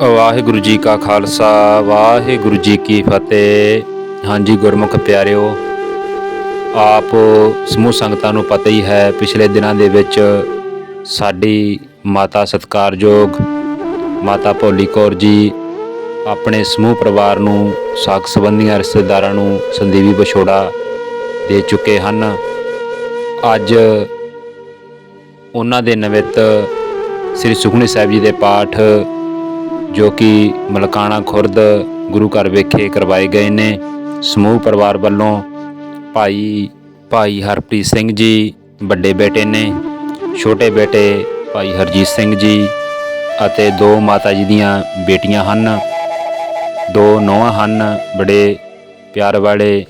ਵਾਹਿਗੁਰੂ ਜੀ ਕਾ ਖਾਲਸਾ, ਵਾਹਿਗੁਰੂ ਜੀ ਕੀ ਫਤਿਹ। ਹਾਂਜੀ ਗੁਰਮੁਖ ਪਿਆਰਿਓ, ਆਪ ਸਮੂਹ ਸੰਗਤਾਂ ਨੂੰ ਪਤਾ ਹੀ ਹੈ, ਪਿਛਲੇ ਦਿਨਾਂ ਦੇ ਵਿੱਚ ਸਾਡੀ ਮਾਤਾ ਸਤਕਾਰਯੋਗ ਮਾਤਾ ਭੋਲੀ ਕੌਰ ਜੀ ਆਪਣੇ ਸਮੂਹ ਪਰਿਵਾਰ ਨੂੰ ਸਾਕ ਸੰਬੰਧੀਆਂ ਰਿਸ਼ਤੇਦਾਰਾਂ ਨੂੰ ਸੰਦੀਵੀ ਵਿਛੋੜਾ ਦੇ ਚੁੱਕੇ ਹਨ। ਅੱਜ ਉਹਨਾਂ ਦੇ ਨਿਮਿਤ ਸ੍ਰੀ ਸੁਖਮਨੀ ਸਾਹਿਬ ਜੀ ਦੇ ਪਾਠ ਜੋ ਕਿ ਮਲਕਾਣਾ ਖੁਰਦ ਗੁਰੂ ਘਰ ਵਿਖੇ ਕਰਵਾਏ ਗਏ ਨੇ। ਸਮੂਹ ਪਰਿਵਾਰ ਵੱਲੋਂ ਭਾਈ ਭਾਈ ਹਰਪ੍ਰੀਤ ਸਿੰਘ ਜੀ ਵੱਡੇ ਬੇਟੇ ਨੇ, ਛੋਟੇ ਬੇਟੇ ਭਾਈ ਹਰਜੀਤ ਸਿੰਘ ਜੀ ਅਤੇ ਦੋ ਮਾਤਾ ਜੀ ਦੀਆਂ ਬੇਟੀਆਂ ਹਨ। ਦੋ ਨੌਂ ਹਨ, ਬੜੇ ਪਿਆਰ ਵਾਲੇ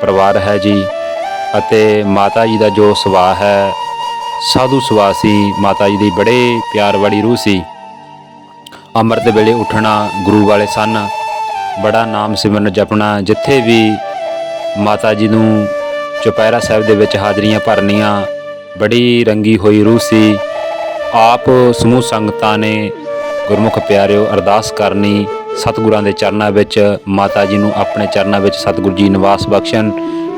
ਪਰਿਵਾਰ ਹੈ ਜੀ ਅਤੇ ਮਾਤਾ ਜੀ ਦਾ ਜੋ ਸੁਭਾਅ ਹੈ, ਸਾਧੂ ਸੁਭਾਅ ਸੀ, ਮਾਤਾ ਜੀ ਦੀ ਬੜੇ ਪਿਆਰ ਵਾਲੀ ਰੂਹ ਸੀ। ਅੰਮ੍ਰਿਤ ਵੇਲੇ ਉੱਠਣਾ ਗੁਰੂ ਵਾਲੇ ਸਨ। ਬੜਾ ਨਾਮ ਸਿਮਰਨ ਜਪਣਾ। ਜਿੱਥੇ ਵੀ ਮਾਤਾ ਜੀ ਨੂੰ ਚੁਪਹਿਰਾ ਸਾਹਿਬ ਦੇ ਵਿੱਚ ਹਾਜ਼ਰੀਆਂ ਭਰਨੀਆਂ, ਬੜੀ ਰੰਗੀ ਹੋਈ ਰੂਹ ਸੀ। ਆਪ ਸਮੂਹ ਸੰਗਤਾਂ ਨੇ ਗੁਰਮੁਖ ਪਿਆਰਿਓ ਅਰਦਾਸ ਕਰਨੀ, ਸਤਿਗੁਰਾਂ ਦੇ ਚਰਨਾਂ ਵਿੱਚ ਮਾਤਾ ਜੀ ਨੂੰ ਆਪਣੇ ਚਰਨਾਂ ਵਿੱਚ ਸਤਿਗੁਰੂ ਜੀ ਨਿਵਾਸ ਬਖਸ਼ਣ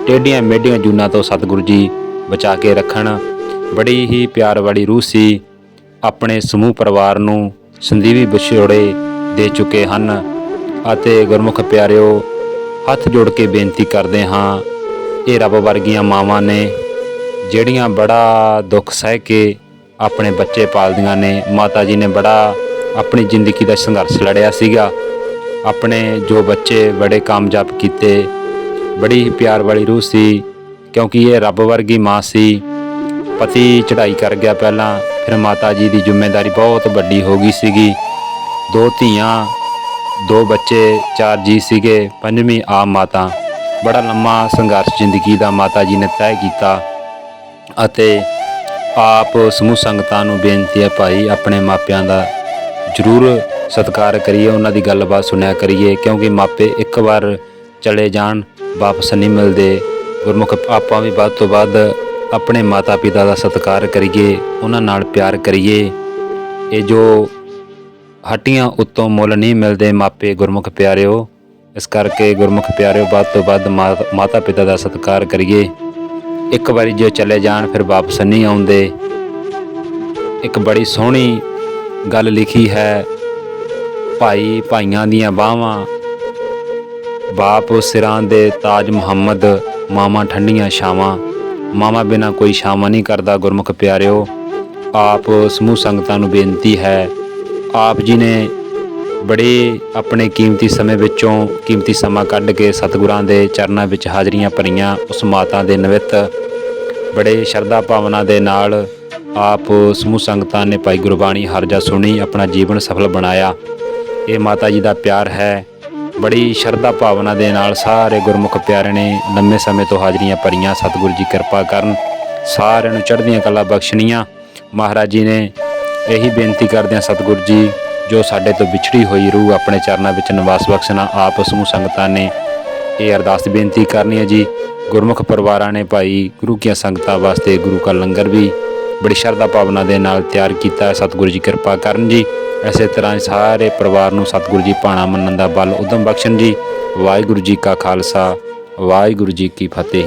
ਟੇਡੀਆਂ ਮੇਡੀਆਂ ਜੂਨਾਂ ਤੋਂ ਸਤਿਗੁਰੂ ਜੀ ਬਚਾ ਕੇ ਰੱਖਣ। ਬੜੀ ਹੀ ਪਿਆਰ ਵਾਲੀ ਰੂਹ ਸੀ। ਆਪਣੇ ਸਮੂਹ ਪਰਿਵਾਰ ਨੂੰ ਸੰਦੀਵੀ ਵਿਛੋੜੇ ਦੇ ਚੁੱਕੇ ਹਨ ਅਤੇ ਗੁਰਮੁਖ ਪਿਆਰਿਓ, ਹੱਥ ਜੋੜ ਕੇ ਬੇਨਤੀ ਕਰਦੇ ਹਾਂ, ਇਹ ਰੱਬ ਵਰਗੀਆਂ ਮਾਵਾਂ ਨੇ, ਜਿਹੜੀਆਂ ਬੜਾ ਦੁੱਖ ਸਹਿ ਕੇ ਆਪਣੇ ਬੱਚੇ ਪਾਲਦੀਆਂ ਨੇ। ਮਾਤਾ ਜੀ ਨੇ ਬੜਾ ਆਪਣੀ ਜ਼ਿੰਦਗੀ ਦਾ ਸੰਘਰਸ਼ ਲੜਿਆ ਸੀਗਾ। ਆਪਣੇ ਜੋ ਬੱਚੇ ਬੜੇ ਕਾਮਯਾਬ ਕੀਤੇ, ਬੜੀ ਪਿਆਰ ਵਾਲੀ ਰੂਹ ਸੀ, ਕਿਉਂਕਿ ਇਹ ਰੱਬ ਵਰਗੀ ਮਾਂ ਸੀ। ਪਤੀ ਚੜ੍ਹਾਈ ਕਰ ਗਿਆ ਪਹਿਲਾਂ। ਫਿਰ ਮਾਤਾ ਜੀ ਦੀ ਜ਼ਿੰਮੇਵਾਰੀ ਬਹੁਤ ਵੱਡੀ ਹੋ ਗਈ ਸੀਗੀ। ਦੋ ਧੀਆਂ, ਦੋ ਬੱਚੇ, ਚਾਰ ਜੀ ਸੀਗੇ, ਪੰਜਵੀਂ ਆ ਮਾਤਾ। ਬੜਾ ਲੰਮਾ ਸੰਘਰਸ਼ ਜ਼ਿੰਦਗੀ ਦਾ ਮਾਤਾ ਜੀ ਨੇ ਤੈਅ ਕੀਤਾ ਅਤੇ ਆਪ ਸਮੂਹ ਸੰਗਤਾਂ ਨੂੰ ਬੇਨਤੀ ਹੈ ਭਾਈ, ਆਪਣੇ ਮਾਪਿਆਂ ਦਾ ਜ਼ਰੂਰ ਸਤਿਕਾਰ ਕਰੀਏ, ਉਹਨਾਂ ਦੀ ਗੱਲਬਾਤ ਸੁਣਿਆ ਕਰੀਏ, ਕਿਉਂਕਿ ਮਾਪੇ ਇੱਕ ਵਾਰ ਚਲੇ ਜਾਣ, ਵਾਪਸ ਨਹੀਂ ਮਿਲਦੇ। ਗੁਰਮੁਖ ਆਪਾਂ ਵੀ ਵੱਧ ਤੋਂ ਵੱਧ ਆਪਣੇ ਮਾਤਾ ਪਿਤਾ ਦਾ ਸਤਿਕਾਰ ਕਰੀਏ, ਉਹਨਾਂ ਨਾਲ ਪਿਆਰ ਕਰੀਏ। ਇਹ ਜੋ ਹੱਟੀਆਂ ਉੱਤੋਂ ਮੁੱਲ ਨਹੀਂ ਮਿਲਦੇ ਮਾਪੇ ਗੁਰਮੁਖ ਪਿਆਰਿਓ, ਇਸ ਕਰਕੇ ਗੁਰਮੁਖ ਪਿਆਰਿਓ ਵੱਧ ਤੋਂ ਵੱਧ ਮਾਤਾ ਪਿਤਾ ਦਾ ਸਤਿਕਾਰ ਕਰੀਏ। ਇੱਕ ਵਾਰੀ ਜੋ ਚਲੇ ਜਾਣ, ਫਿਰ ਵਾਪਸ ਨਹੀਂ ਆਉਂਦੇ। ਇੱਕ ਬੜੀ ਸੋਹਣੀ ਗੱਲ ਲਿਖੀ ਹੈ, ਭਾਈ ਭਾਈਆਂ ਦੀਆਂ ਬਾਹਾਂ। ਬਾਪ ਸਿਰਾਂ ਦੇ ਤਾਜ ਮੁਹੰਮਦ ਮਾਮਾ ਠੰਡੀਆਂ ਛਾਵਾਂ। ਮਾਮਾ ਬਿਨਾ ਕੋਈ ਛਾਵਾਂ ਨਹੀਂ ਕਰਦਾ, ਗੁਰਮੁਖ ਪਿਆਰਿਓ। ਆਪ ਸਮੂਹ ਸੰਗਤਾਂ ਨੂੰ ਬੇਨਤੀ ਹੈ, ਆਪ ਜੀ ਨੇ ਬੜੇ ਆਪਣੇ ਕੀਮਤੀ ਸਮੇਂ ਵਿੱਚੋਂ ਕੀਮਤੀ ਸਮਾਂ ਕੱਢ ਕੇ ਸਤਿਗੁਰਾਂ ਦੇ ਚਰਨਾਂ ਵਿੱਚ ਹਾਜ਼ਰੀਆਂ ਭਰੀਆਂ, ਉਸ ਮਾਤਾ ਦੇ ਨਿਮਿਤ ਬੜੇ ਸ਼ਰਧਾ ਭਾਵਨਾ ਦੇ ਨਾਲ ਆਪ ਸਮੂਹ ਸੰਗਤਾਂ ਨੇ ਭਾਈ ਗੁਰਬਾਣੀ ਹਰਜਾ ਸੁਣੀ, ਆਪਣਾ ਜੀਵਨ ਸਫਲ ਬਣਾਇਆ। ਇਹ ਮਾਤਾ ਜੀ ਦਾ ਪਿਆਰ ਹੈ ਬੜੀ ਸ਼ਰਧਾ ਭਾਵਨਾ ਦੇ ਨਾਲ ਸਾਰੇ ਗੁਰਮੁਖ ਪਿਆਰੇ ਨੇ ਲੰਮੇ ਸਮੇਂ ਤੋਂ ਹਾਜ਼ਰੀਆਂ ਭਰੀਆਂ। ਸਤਿਗੁਰੂ ਜੀ ਕਿਰਪਾ ਕਰਨ ਸਾਰਿਆਂ ਨੂੰ ਚੜ੍ਹਦੀਆਂ ਕਲਾ ਬਖਸ਼ਣੀਆਂ। ਮਹਾਰਾਜ ਜੀ ਨੇ ਇਹੀ ਬੇਨਤੀ ਕਰਦੇ ਆ ਸਤਿਗੁਰੂ ਜੀ, ਜੋ ਸਾਡੇ ਤੋਂ ਵਿਛੜੀ ਹੋਈ ਰੂਹ ਆਪਣੇ ਚਰਨਾਂ ਵਿੱਚ ਨਿਵਾਸ ਬਖਸ਼ਣਾ, ਆਪ ਸਮੂਹ ਸੰਗਤਾਂ ਨੇ ਇਹ ਅਰਦਾਸ ਬੇਨਤੀ ਕਰਨੀ ਹੈ ਜੀ। ਗੁਰਮੁਖ ਪਰਿਵਾਰਾਂ ਨੇ ਭਾਈ ਗੁਰੂ ਕੀਆਂ ਸੰਗਤਾਂ ਵਾਸਤੇ ਗੁਰੂ ਕਾ ਲੰਗਰ ਵੀ ਬੜੀ ਸ਼ਰਧਾ ਭਾਵਨਾ ਦੇ ਨਾਲ ਤਿਆਰ ਕੀਤਾ ਹੈ। ਸਤਿਗੁਰੂ ਜੀ ਕਿਰਪਾ ਕਰਨ ਜੀ। ਐਸੇ ਤਰ੍ਹਾਂ ਸਾਰੇ ਪਰਿਵਾਰ ਨੂੰ ਸਤਿਗੁਰੂ ਜੀ ਭਾਣਾ ਮੰਨਣ ਦਾ ਬਲ, ਉਦਮ ਬਖਸ਼ਣ ਜੀ। ਵਾਹਿਗੁਰੂ ਜੀ ਕਾ ਖਾਲਸਾ, ਵਾਹਿਗੁਰੂ ਜੀ ਕੀ ਫਤਿਹ।